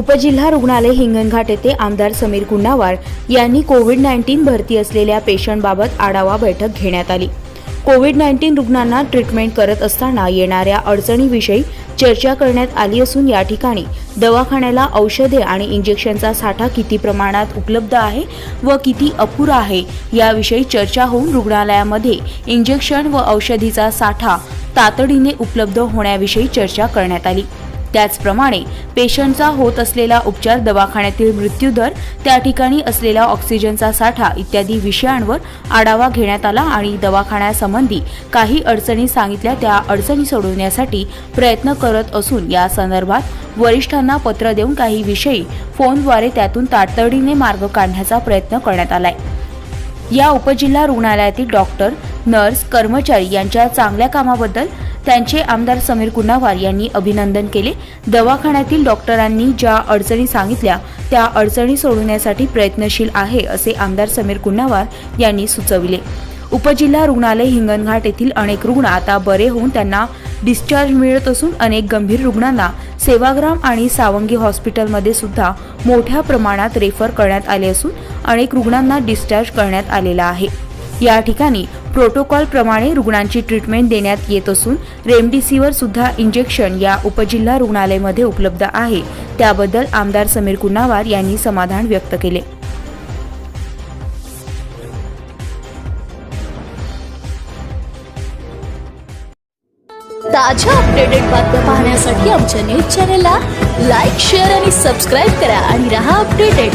उपजिल्हा रुग्णालय हिंगणघाट येथे आमदार समीर कुंडावार यांनी कोविड नाईन्टीन भरती असलेल्या पेशंटबाबत आढावा बैठक घेण्यात आली. कोविड नाईन्टीन रुग्णांना ट्रीटमेंट करत असताना येणाऱ्या अडचणीविषयी चर्चा करण्यात आली असून या ठिकाणी दवाखान्याला औषधे आणि इंजेक्शनचा साठा किती प्रमाणात उपलब्ध आहे व किती अपुरा आहे याविषयी चर्चा होऊन रुग्णालयामध्ये इंजेक्शन व औषधीचा साठा तातडीने उपलब्ध होण्याविषयी चर्चा करण्यात आली. त्याचप्रमाणे पेशंटचा होत असलेला उपचार दवाखान्यातील मृत्यूदर त्या ठिकाणी असलेला ऑक्सिजनचा साठा इत्यादी विषयांवर आढावा घेण्यात आला आणि दवाखान्यासंबंधी काही अडचणी सांगितल्या. त्या अडचणी सोडवण्यासाठी प्रयत्न करत असून या संदर्भात वरिष्ठांना पत्र देऊन काही विषयी फोनद्वारे त्यातून तातडीने मार्ग काढण्याचा प्रयत्न करण्यात आलाय. या उपजिल्हा रुग्णालयातील डॉक्टर नर्स कर्मचारी यांच्या चांगल्या कामाबद्दल त्यांचे आमदार समीर कुंडावार यांनी अभिनंदन केले. दवाखान्यातील डॉक्टरांनी ज्या अडचणी सांगितल्या त्या अडचणी सोडवण्यासाठी प्रयत्नशील आहे असे आमदार समीर कुंडावार यांनी सुचविले. उपजिल्हा रुग्णालय हिंगणघाट येथील अनेक रुग्ण आता बरे होऊन त्यांना डिस्चार्ज मिळत असून अनेक गंभीर रुग्णांना सेवाग्राम आणि सावंगी हॉस्पिटलमध्ये सुद्धा मोठ्या प्रमाणात रेफर करण्यात आले असून अनेक रुग्णांना डिस्चार्ज करण्यात आलेला आहे. या ठिकाणी प्रोटोकॉल प्रमाणे रुग्णांची ट्रीटमेंट देण्यात येत असून रेमडेसिवीर सुद्धा इंजेक्शन या उपजिल्हा रुग्णालयामध्ये उपलब्ध आहे. त्याबद्दल आमदार समीर कुन्नावार यांनी समाधान व्यक्त केले. ताज्या अपडेटेड बातम्या पाहण्यासाठी आमच्या न्यूज चॅनलला लाईक शेअर आणि सबस्क्राईब करा आणि रहा अपडेटेड